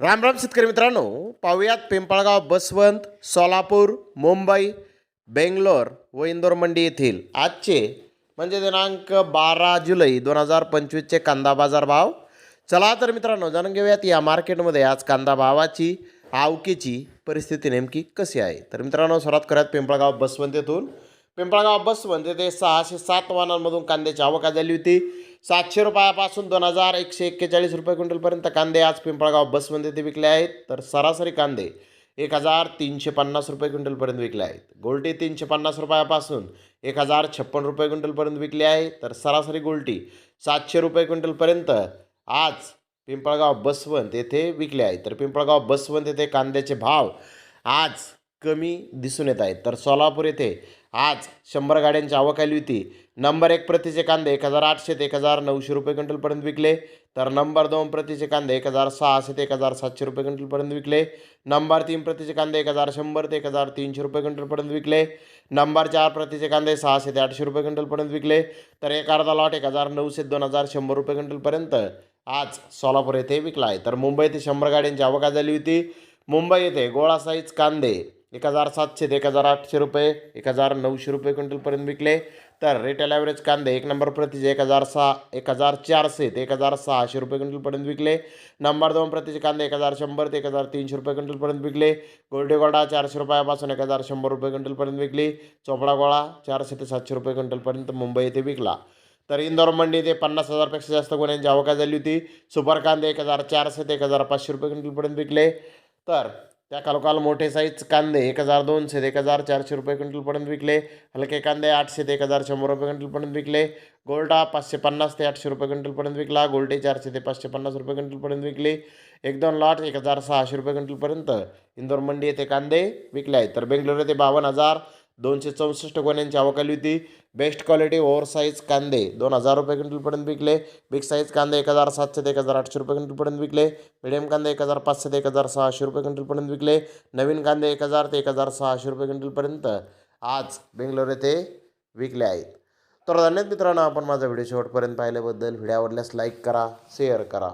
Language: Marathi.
राम राम शेतकरी मित्रांनो पाहुयात पिंपळगाव बसवंत सोलापूर मुंबई बेंगलोर व इंदोर मंडी येथील आजचे म्हणजे दिनांक बारा जुलै दोन हजार पंचवीसचे कांदा बाजार भाव. चला तर मित्रांनो जाणून घेऊयात या मार्केटमध्ये आज कांदा भावाची आवकीची परिस्थिती नेमकी कशी आहे. तर मित्रांनो सर्वात खऱ्यात पिंपळगाव बसवंत येथून. पिंपळगाव बसवंत येथे सहाशे सात वाहनांमधून कांद्याची आवक झाली होती. सातशे रुपयापासून दोन हजार एकशे एक्केचाळीस रुपये क्विंटलपर्यंत कांदे आज पिंपळगाव बसमध्ये ते विकले आहेत. तर सरासरी कांदे एक हजार तीनशे पन्नास रुपये क्विंटलपर्यंत विकले आहेत. गोल्टी तीनशे पन्नास रुपयापासून एक हजार छप्पन रुपये क्विंटलपर्यंत विकले आहे. तर सरासरी गोल्टी सातशे रुपये क्विंटलपर्यंत आज पिंपळगाव बसवंत येथे विकले आहेत. तर पिंपळगाव बसवंत येथे कांद्याचे भाव आज कमी दिसून येत आहेत. तर सोलापूर येथे आज शंभर गाड्यांची आवक आली होती. नंबर एक प्रतीचे कांदे एक हजार आठशे ते एक हजार नऊशे रुपये क्विंटलपर्यंत विकले. तर नंबर दोन प्रतीचे कांदे एक हजार सहाशे ते एक हजार सातशे रुपये क्विंटलपर्यंत विकले. नंबर तीन प्रतीचे कांदे एक हजार शंभर ते एक हजार तीनशे रुपये क्विंटलपर्यंत विकले. नंबर चार प्रतीचे कांदे सहाशे ते आठशे रुपये क्विंटलपर्यंत विकले. तर एक अर्धा लॉट एक हजार नऊशे दोन हजार शंभर रुपये क्विंटलपर्यंत आज सोलापूर येथे विकला आहे. तर मुंबई ते शंभर गाड्यांची आवक झाली होती. मुंबई येथे गोळा साईज कांदे एक हजार सातशे ते एक हजार आठशे रुपये एक हजार नऊशे रुपये क्विंटलपर्यंत विकले. तर रिटेल ॲव्हरेज कांदे एक नंबर प्रतीचे एक हजार सहा एक हजार चारशे ते एक हजार सहाशे रुपये क्विंटलपर्यंत विकले. नंबर दोन प्रतीचे कांदे एक हजार शंभर ते एक हजार तीनशे रुपये क्विंटलपर्यंत विकले. गोल्डे गोळा चारशे रुपयापासून एक हजार शंभर रुपये क्विंटलपर्यंत विकली. चोपडा गोळा चारशे ते सातशे रुपये क्विंटलपर्यंत मुंबई येथे विकला. तर इंदोर मंडी ते पन्नास हजारपेक्षा जास्त गुन्ह्यांची आवका झाली होती. सुपर कांदे एक हजार चारशे ते एक हजार पाचशे रुपये क्विंटलपर्यंत विकले. तर त्या कालोकाल मोठे साईज कांदे एक हजार दोनशे ते एक हजार चारशे रुपये क्विंटलपर्यंत विकले. हलके कांदे आठशे ते एक हजार शंभर रुपये क्विंटलपर्यंत विकले. गोल्डा पाचशे पन्नास ते आठशे रुपये क्विंटलपर्यंत विकला. गोल्डे चारशे ते पाचशे पन्नास रुपये क्विंटलपर्यंत विकले. एक दोन लॉट एक हजार सहाशे रुपये क्विंटलपर्यंत इंदोर मंडी येथे कांदे विकले आहेत. तर बेंगलोर येथे बावन्न हजार दोनशे चौसष्ट गोण्यांची आवक आली होती. बेस्ट क्वालिटी ओव्हर साईज कांदे. दोन हजार रुपये क्विंटलपर्यंत विकले. बिग साईज कांदे एक हजार सातशे ते एक हजार आठशे रुपये क्विंटलपर्यंत विकले. मिडियम कांदे एक हजार पाचशे ते एक हजार सहाशे रुपये क्विंटलपर्यंत विकले. नवीन कांदे एक हजार ते एक हजार सहाशे रुपये क्विंटलपर्यंत आज बेंगलोर येथे विकले आहेत. तर धन्यवाद मित्रांनो. आपण माझा व्हिडिओ शेवटपर्यंत पाहिल्याबद्दल व्हिडिओ आवडल्यास लाईक करा शेअर करा.